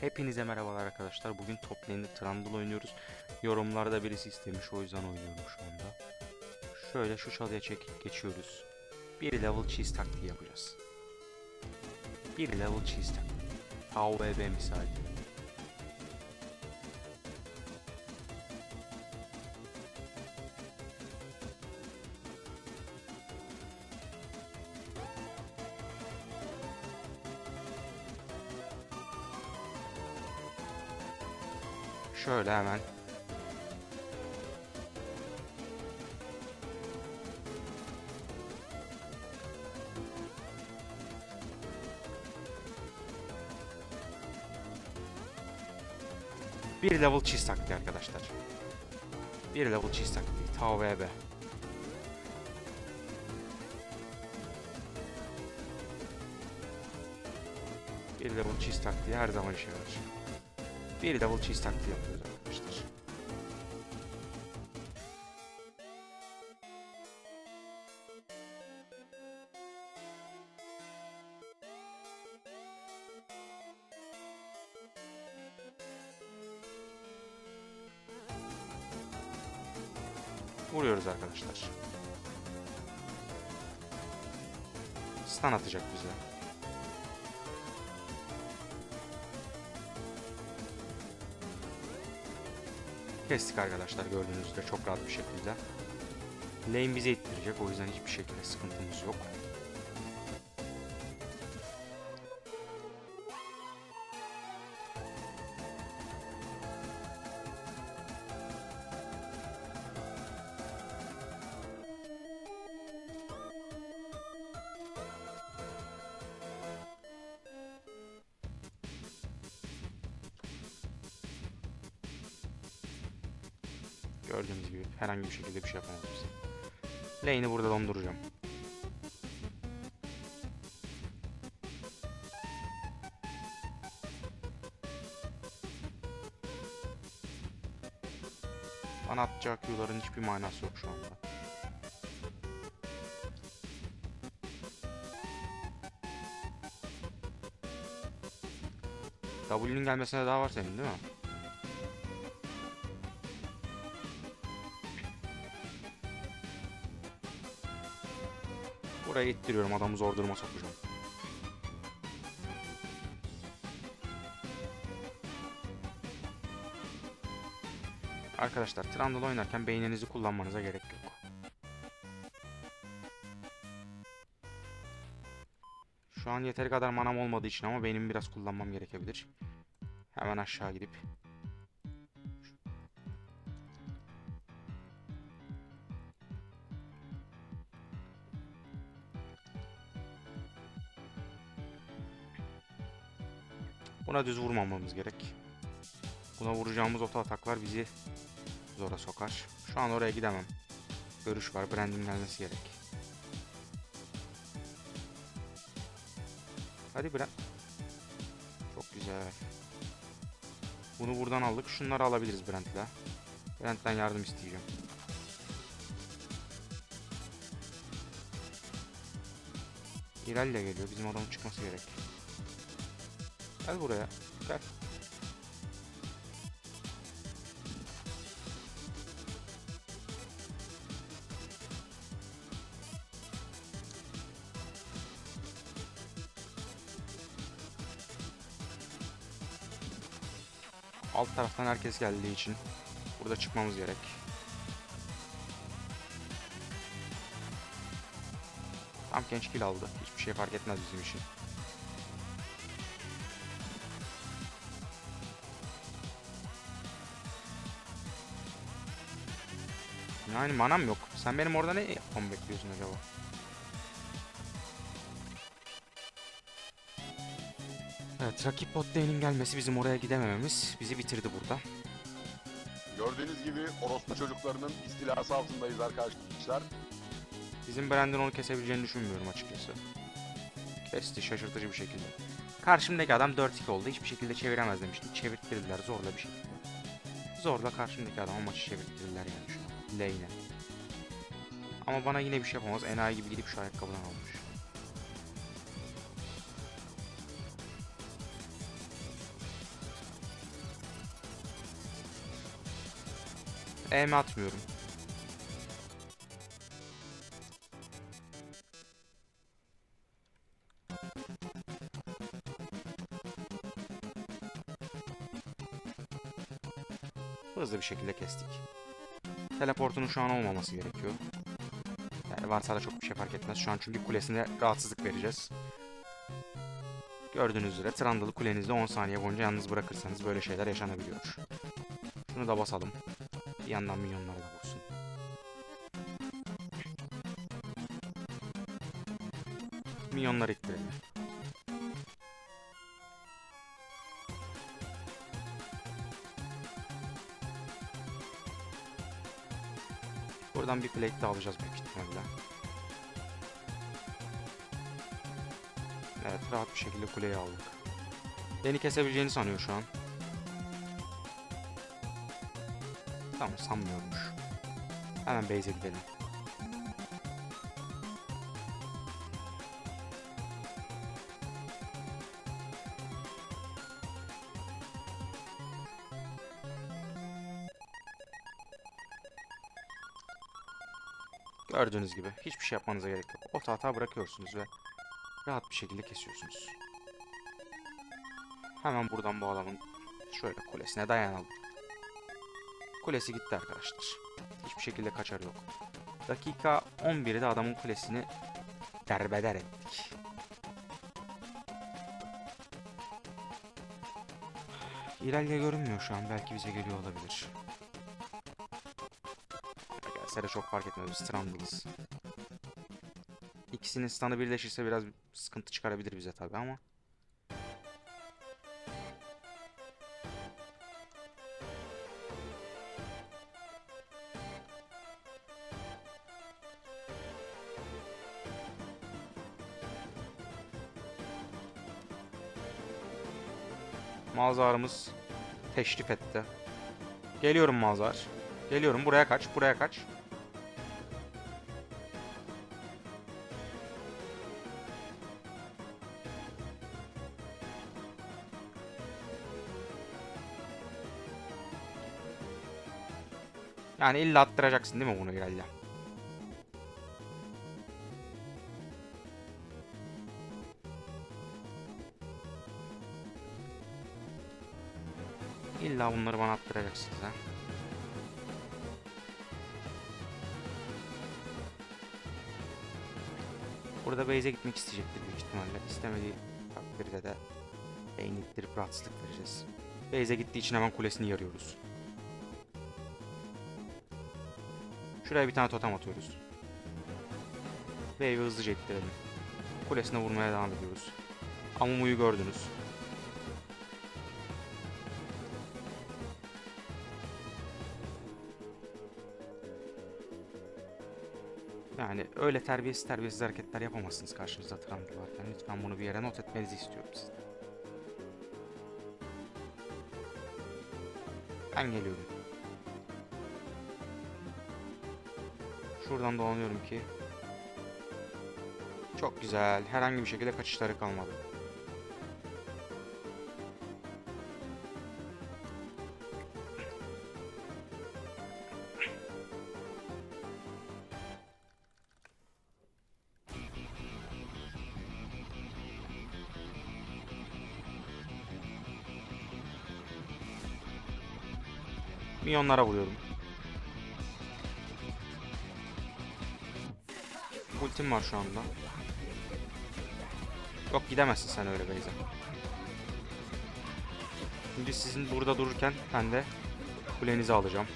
Hepinize merhabalar arkadaşlar. Bugün top lane'de Trundle oynuyoruz. Yorumlarda birisi istemiş o yüzden oynuyorum şu anda. Şöyle şu çalıya çekip geçiyoruz. Bir level cheese taktiği yapacağız. Bir level cheese taktiği. AOVB misali. Şöyle hemen Bir level cheese taktiği arkadaşlar. Bir level cheese taktiği. Tao VB. Bir level cheese taktiği her zaman işe yarar. Bir level cheese taktiği yapıyoruz arkadaşlar. Vuruyoruz arkadaşlar. Stun atacak bize. Kestik arkadaşlar gördüğünüz üzere çok rahat bir şekilde. Lane bize ittirecek o yüzden hiçbir şekilde sıkıntımız yok. Gördüğünüz gibi herhangi bir şekilde bir şey bize. Lane'i burada donduracağım. Bana atacağı Q'ların hiçbir manası yok şu anda. W'nin gelmesine daha var senin değil mi? Buraya ittiriyorum adamı zor duruma sokacağım. Arkadaşlar Trundle oynarken beyninizi kullanmanıza gerek yok. Şu an yeteri kadar manam olmadığı için ama beynimi biraz kullanmam gerekebilir. Hemen aşağı gidip Buna düz vurmamamız gerek. Buna vuracağımız oto ataklar bizi zora sokar. Şu an oraya gidemem. Görüş var. Brand'in gelmesi gerek. Hadi Brand. Çok güzel. Bunu buradan aldık. Şunları alabiliriz Brand'le. Brand'den yardım isteyeceğim. İrel'le geliyor. Bizim adamın çıkması gerek. Gel buraya. Gel. Alt taraftan herkes geldiği için burada çıkmamız gerek. Tam genç kill aldı. Hiçbir şey fark etmez bizim için. Yani manam yok. Sen benim orada ne yapmamı bekliyorsun acaba? Evet, rakip bot lane'in gelmesi bizim oraya gidemememiz bizi bitirdi burada. Gördüğünüz gibi orospu çocuklarının istilası altındayız arkadaşlar. Bizim Brandon onu kesebileceğini düşünmüyorum açıkçası. Kesti şaşırtıcı bir şekilde. Karşımdaki adam 4-2 oldu. Hiçbir şekilde çeviremez demiştim. Çevirttirdiler zorla bir şekilde. Zorla karşımdaki adamı maçı çevirttirirler yani şu an. Lane'e. Ama bana yine bir şey yapamaz. Enayi gibi gidip şu ayakkabıdan almış. E'mi atmıyorum. Hızlı bir şekilde kestik. Teleportunun şu an olmaması gerekiyor. Yani varsa da çok bir şey fark etmez. Şu an çünkü kulesine rahatsızlık vereceğiz. Gördüğünüz üzere Trandalı kulenizde 10 saniye boyunca yalnız bırakırsanız böyle şeyler yaşanabiliyor. Şunu da basalım. Bir yandan milyonlara da vursun. Milyonları ittirelim. Buradan bir plate de alacağız büyük ihtimalle. Evet rahat bir şekilde kuleyi aldık. Beni kesebileceğini sanıyor şu an. Tamam sanmıyormuş. Hemen base'e gidelim. Gördüğünüz gibi hiçbir şey yapmanıza gerek yok. O hata bırakıyorsunuz ve rahat bir şekilde kesiyorsunuz. Hemen buradan bu adamın şöyle kulesine dayanalım. Kulesi gitti arkadaşlar. Hiçbir şekilde kaçar yok. Dakika 11'de adamın kulesini derbeder ettik. İleride görünmüyor şu an. Belki bize geliyor olabilir. De çok fark etmez. Biz Trundle'ız. İkisinin stun'ı birleşirse biraz sıkıntı çıkarabilir bize tabi ama. Mazarımız teşrif etti. Geliyorum Mazar. Geliyorum buraya kaç buraya kaç. Yani illa attıracaksın değil mi bunu İrelya? İlla bunları bana attıracaksınız ha. Burada base'e gitmek isteyecektir büyük ihtimalle. İstemediği takdirde de beyin ittirip rahatsızlık vereceğiz. Base'e gittiği için hemen kulesini yarıyoruz. Şuraya bir tane totem atıyoruz. Wave'i hızlıca ittirelim. Kulesine vurmaya devam ediyoruz. Amumu'yu gördünüz. Yani öyle terbiyesiz terbiyesiz hareketler yapamazsınız karşınızda Trundle varken. Lütfen bunu bir yere not etmenizi istiyorum sizden. Ben geliyorum. Şuradan dolanıyorum ki. Çok güzel. Herhangi bir şekilde kaçışları kalmadı. Milyonlara vuruyorum. Ultim var şu anda. Yok gidemezsin sen öyle Beyza. Şimdi sizin burada dururken ben de kulenizi alacağım.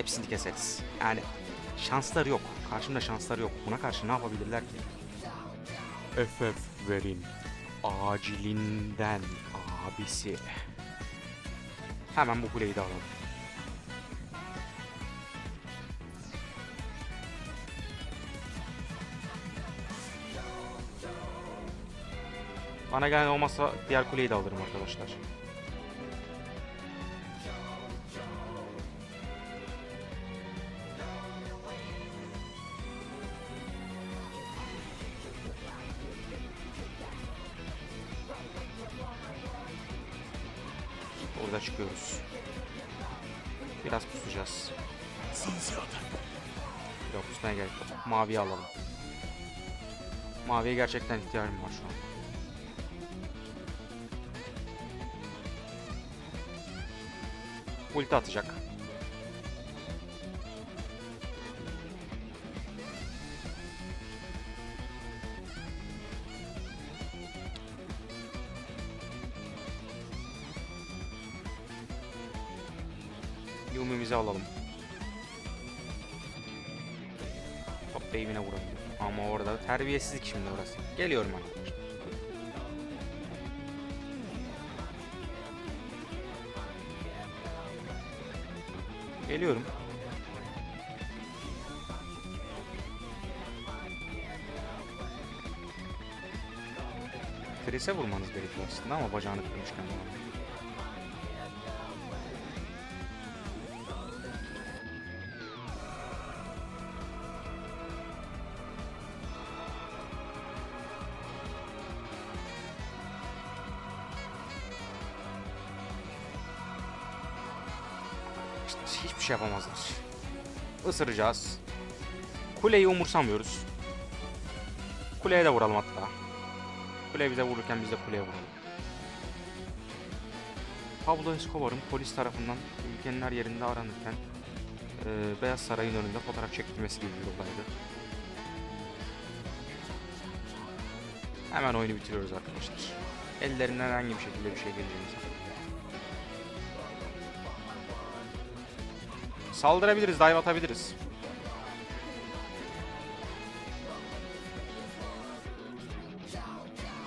hepsini keseriz. Yani şansları yok. Karşımda şansları yok. Buna karşı ne yapabilirler ki? FF verin. Acilinden abisi. Hemen bu kuleyi de alalım. Bana gelen olmazsa diğer kuleyi de alırım arkadaşlar. Burada çıkıyoruz. Biraz pusacağız. Yok pusmaya gerek yok. Maviyi alalım. Maviye gerçekten ihtiyacım var şu an. Ulti atacak. Orada terbiyesizlik şimdi orası. Geliyorum arkadaşlar. Geliyorum. Chris'e vurmanız gerekiyor aslında ama bacağını kırmışken. Hiçbir şey yapamazlar. Isıracağız. Kuleyi umursamıyoruz. Kuleye de vuralım hatta. Kule bize vururken biz de kuleye vuralım. Pablo Escobar'ın polis tarafından ülkenin her yerinde aranırken eee, Beyaz Saray'ın önünde fotoğraf çekilmesi gibi bir olaydı. Hemen oyunu bitiriyoruz arkadaşlar. Ellerinden herhangi bir şekilde bir şey geleceğini Saldırabiliriz, dive atabiliriz.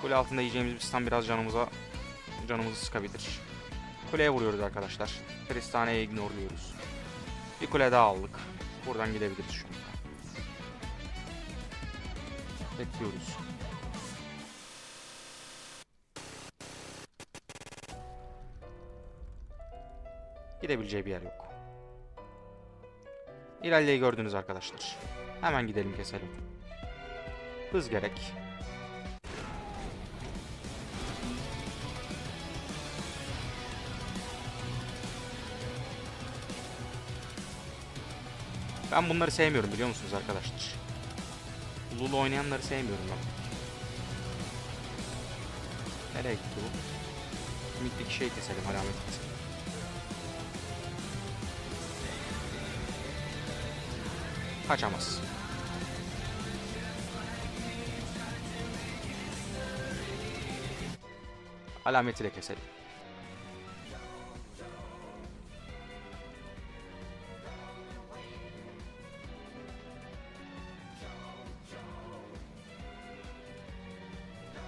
Kule altında yiyeceğimiz bir stun biraz canımıza canımızı sıkabilir. Kuleye vuruyoruz arkadaşlar. Kristane'yi ignorluyoruz. Bir kule daha aldık. Buradan gidebiliriz şu. Bekliyoruz. Gidebileceği bir yer yok. İlerleyi gördünüz arkadaşlar. Hemen gidelim keselim. Hız gerek. Ben bunları sevmiyorum biliyor musunuz arkadaşlar? Lulu oynayanları sevmiyorum ben. Nereye gitti bu? Ümitteki şey keselim, alamet keselim. Kaçamaz. Alametiyle keselim.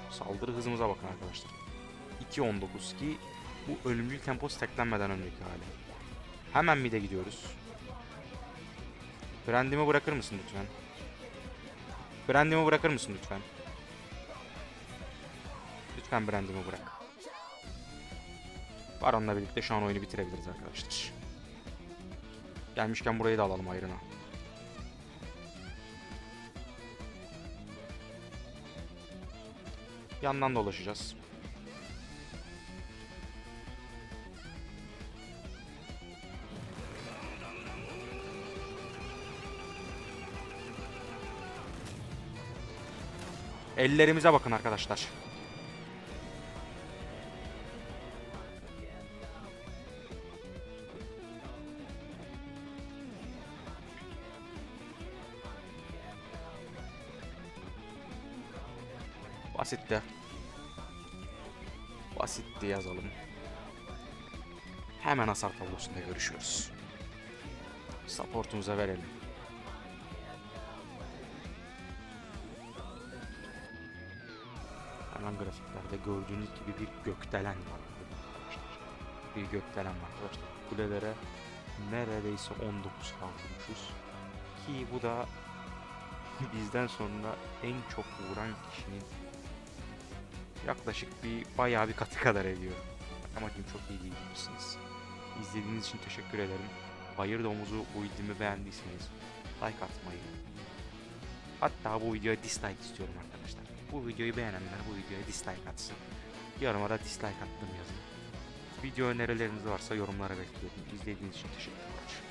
Saldırı hızımıza bakın arkadaşlar. 2.19 ki bu ölümcül tempo steklenmeden önceki hali. Hemen mid'e gidiyoruz. Brandimi bırakır mısın lütfen? Brandimi bırakır mısın lütfen? Lütfen brandimi bırak. Baron'la birlikte şu an oyunu bitirebiliriz arkadaşlar. Gelmişken burayı da alalım ayrına. Yandan dolaşacağız. Ellerimize bakın arkadaşlar. Basitti. Basitti yazalım. Hemen hasar tablosunda görüşüyoruz. Supportumuza verelim. Gördüğünüz gibi bir gökdelen var. Bir gökdelen var arkadaşlar. Kulelere neredeyse 19 kaldırmışız. Ki bu da bizden sonra en çok vuran kişinin Yaklaşık bir bayağı bir katı kadar ediyor. Matematiğim çok iyi değil misiniz? İzlediğiniz için teşekkür ederim. Bayır domuzu bu videomu beğendiyseniz like atmayı. Hatta bu videoya dislike istiyorum arkadaşlar. Bu videoyu beğenenler bu videoya dislike atsın. Yoruma da dislike attım yazın. Video önerileriniz varsa yorumlara bekliyorum. İzlediğiniz için teşekkürler.